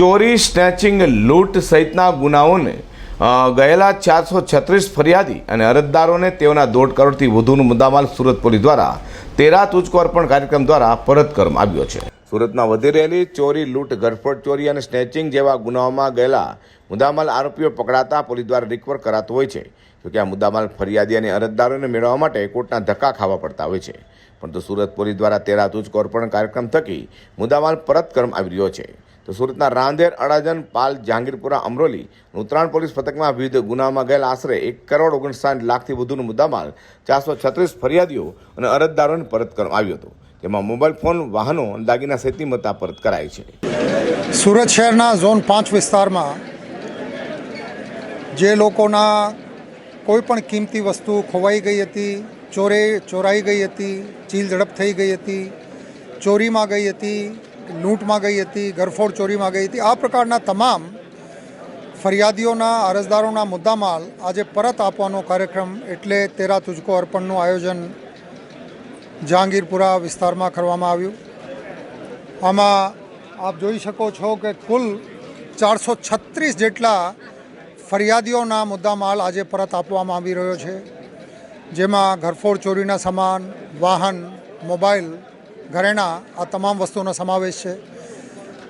ચોરી, સ્નેચિંગ, લૂંટ સહિતના ગુનાઓને ગયેલા ચારસો છત્રીસ ફરિયાદી અને અરજદારોને તેઓના દોઢ કરોડથી વધુનું મુદ્દામાલ સુરત પોલીસ દ્વારા તેરા તુચકો અર્પણ કાર્યક્રમ દ્વારા પરત કરવામાં આવ્યો છે. સુરતમાં વધી રહેલી ચોરી, લૂંટ ગરફટ ચોરી અને સ્નેચિંગ જેવા ગુનાઓમાં ગયેલા મુદ્દામાલ આરોપીઓ પકડાતા પોલીસ દ્વારા રિકવર કરાતો હોય છે. જોકે આ મુદ્દામાલ ફરિયાદી અને અરજદારોને મેળવવા માટે કોર્ટના ધક્કા ખાવા પડતા હોય છે. પરંતુ સુરત પોલીસ દ્વારા તેરા તુચકો અર્પણ કાર્યક્રમ થકી મુદ્દામાલ પરત કરવામાં આવી રહ્યો છે. તો સુરતના રાંદેર અડાજન પાલ, જહાંગીરપુરા, અમરોલી, ઉત્તરાયણ પોલીસ પથકમાં વિવિધ ગુનામાં ગયેલા આશરે એક કરોડ ઓગણસાઠ લાખથી વધુનો મુદ્દામાલ ચારસો છત્રીસ ફરિયાદીઓ અને અરજદારોને પરત કરવામાં આવ્યો હતો. જેમાં મોબાઈલ ફોન, વાહનો અને દાગીના સહિતની મત્તા પરત કરાઈ છે. સુરત શહેરના ઝોન પાંચ વિસ્તારમાં જે લોકોના કોઈ પણ કિંમતી વસ્તુ ખોવાઈ ગઈ હતી, ચોરે, ચોરાઈ ગઈ હતી, ચીલ ઝડપ થઈ ગઈ હતી, ચોરીમાં ગઈ હતી લૂંટમાં ગઈ હતી ગરફોડ ચોરીમાં ગઈ હતી. આ પ્રકારના તમામ ફરિયાદીઓના, અરજદારોના મુદ્દામાલ આજે પરત આપવાનો કાર્યક્રમ એટલે તેરા તુજકો અર્પણનું આયોજન જહાંગીરપુરા વિસ્તારમાં કરવામાં આવ્યું. આમાં આપ જોઈ શકો છો કે કુલ ચારસો છત્રીસ જેટલા ફરિયાદીઓના મુદ્દામાલ આજે પરત આપવામાં આવી રહ્યો છે. જેમાં ઘરફોડ ચોરીના સામાન, વાહન, મોબાઈલ ઘરેણાં આ તમામ વસ્તુનો સમાવેશ છે.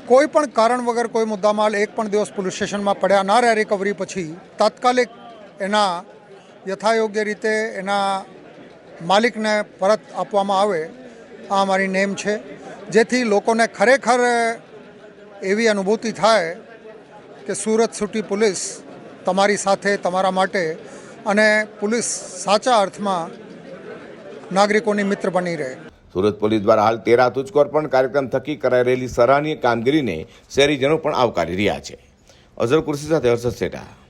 કોઈ પણ કારણ વગર કોઈ મુદ્દામાલ એક પણ દિવસ પોલીસ સ્ટેશનમાં પડ્યા ના રહે રિકવરી પછી તાત્કાલિક એના યથાયોગ્ય રીતે એના માલિકને પરત આપવામાં આવે, આ અમારી નેમ છે. જેથી લોકોને ખરેખર એવી અનુભૂતિ થાય કે સુરત સુટી પોલીસ તમારી સાથે, તમારા માટે અને પોલીસ સાચા અર્થમાં નાગરિકોની મિત્ર બની રહે. સુરત પોલીસ દ્વારા હાલ તેરા તુચકોર પણ કાર્યક્રમ થકી કરાઈ રહેલી સરાહનીય કામગીરીને શહેરીજનો પણ આવકારી રહ્યા છે. અઝર કુર્સી સાથે હર્ષદ સેઠા